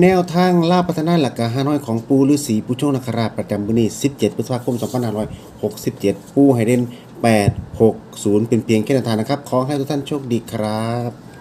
แนวทางล่าพัฒนาหลักการห้าน้อยของปูฤาษีปูโชคนคราชประจำบุนี17พฤษภาคม 2567 ปูไฮเด่น860 เป็นเพียงแค่แนวทางนะครับ ขอให้ทุกท่านโชคดีครับ